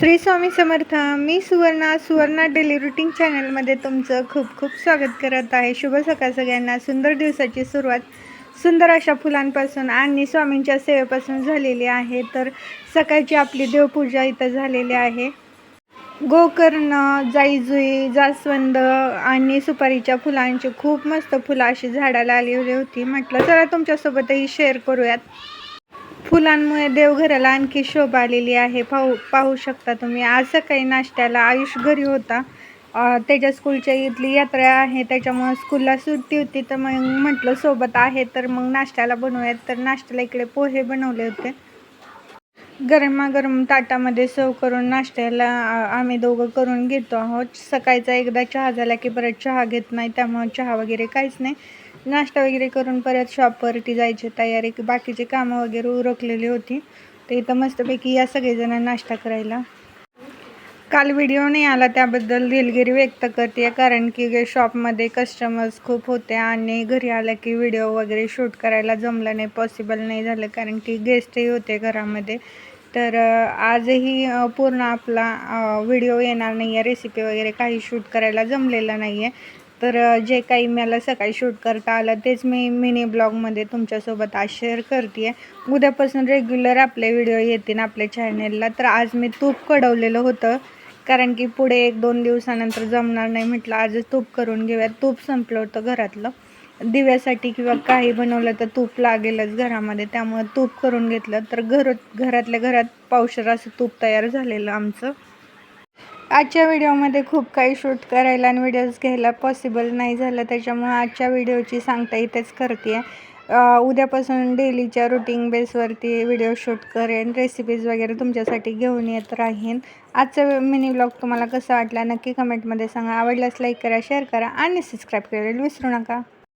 श्री स्वामी समर्थ मी Suvarna Suvarna daily routine चॅनलमध्ये तुमचं खूप खूप स्वागत करत आहे. शुभ सकाळ सगळ्यांना. सुंदर दिवसाची सुरुवात सुंदर अशा फुलांपासून आणि स्वामींच्या सेवेपासून झालेली आहे. तर सकाळची आपली देवपूजा इथं झालेली आहे. गोकर्ण जाईजुई जास्वंद आणि सुपारीच्या फुलांची खूप मस्त फुलं अशी झाडाला आलेली होती. म्हटलं चला तुमच्यासोबतही शेअर करूयात. फुलांमुळे देवघराला आणखी शोभा आलेली आहे. पाहू पाहू शकता तुम्ही. आज सकाळी नाश्त्याला आयुष घरी होता. त्याच्या स्कूलच्या इथली यात्रा आहे. त्याच्यामुळे स्कूलला सुट्टी होती. तर मग म्हटलं सोबत आहे. तर मग नाश्त्याला बनवूयात. तर नाश्त्याला इकडे पोहे बनवले होते. गरमागरम ताटामध्ये सर्व करून नाश्त्याला आम्ही दोघं करून घेतो आहोत. सकाळचा एकदा चहा झाला की परत चहा घेत नाही त्यामुळे चहा वगैरे काहीच नाही. नाश्ता वगैरे करून परत शॉपवरती जायची तयारी बाकीचे कामं वगैरे उरकलेली होती. तर इथं मस्तपैकी या सगळेजण नाश्ता करायला काल व्हिडिओ नाही आला त्याबद्दल दिलगिरी व्यक्त करते कारण की शॉपमध्ये कस्टमर्स खूप होते आणि घरी आलं की व्हिडिओ वगैरे शूट करायला जमलं नाही पॉसिबल नाही झालं. कारण की गेस्टही होते घरामध्ये. तर आजही पूर्ण आपला व्हिडिओ येणार नाही आहे. रेसिपी वगैरे काही शूट करायला जमलेलं नाही आहे तर जे काही मला सकाळी शूट करता आलं तेच मी मिनी ब्लॉगमध्ये तुमच्यासोबत आज शेअर करते आहे उद्यापासून रेग्युलर आपले व्हिडिओ येतील आपल्या चॅनेलला तर आज मी तूप कडवलेलं होतं. कारण की पुढे एक दोन दिवसानंतर जमणार नाही म्हटलं आजच तूप करून घेऊयात. तूप संपलं होतं घरातलं. दिव्यासाठी किंवा काही बनवलं तर तूप लागेलच घरामध्ये. त्यामुळे तूप करून घेतलं तर घर घरातल्या घरात पावशर असं तूप तयार झालेलं आमचं. आजच्या व्हिडिओमध्ये खूप काही शूट करायला आणि व्हिडिओज घ्यायला पॉसिबल नाही झालं. त्याच्यामुळे आजच्या व्हिडिओची सांगता इथेच करते आहे उद्यापासून डेलीच्या रुटीन बेसवरती व्हिडिओ शूट करेन रेसिपीज वगैरे तुमच्यासाठी घेऊन येत राहीन. आजचा मिनी ब्लॉग तुम्हाला कसा वाटला नक्की कमेंटमध्ये सांगा. आवडल्यास लाईक करा शेअर करा आणि सबस्क्राईब करायला विसरू नका.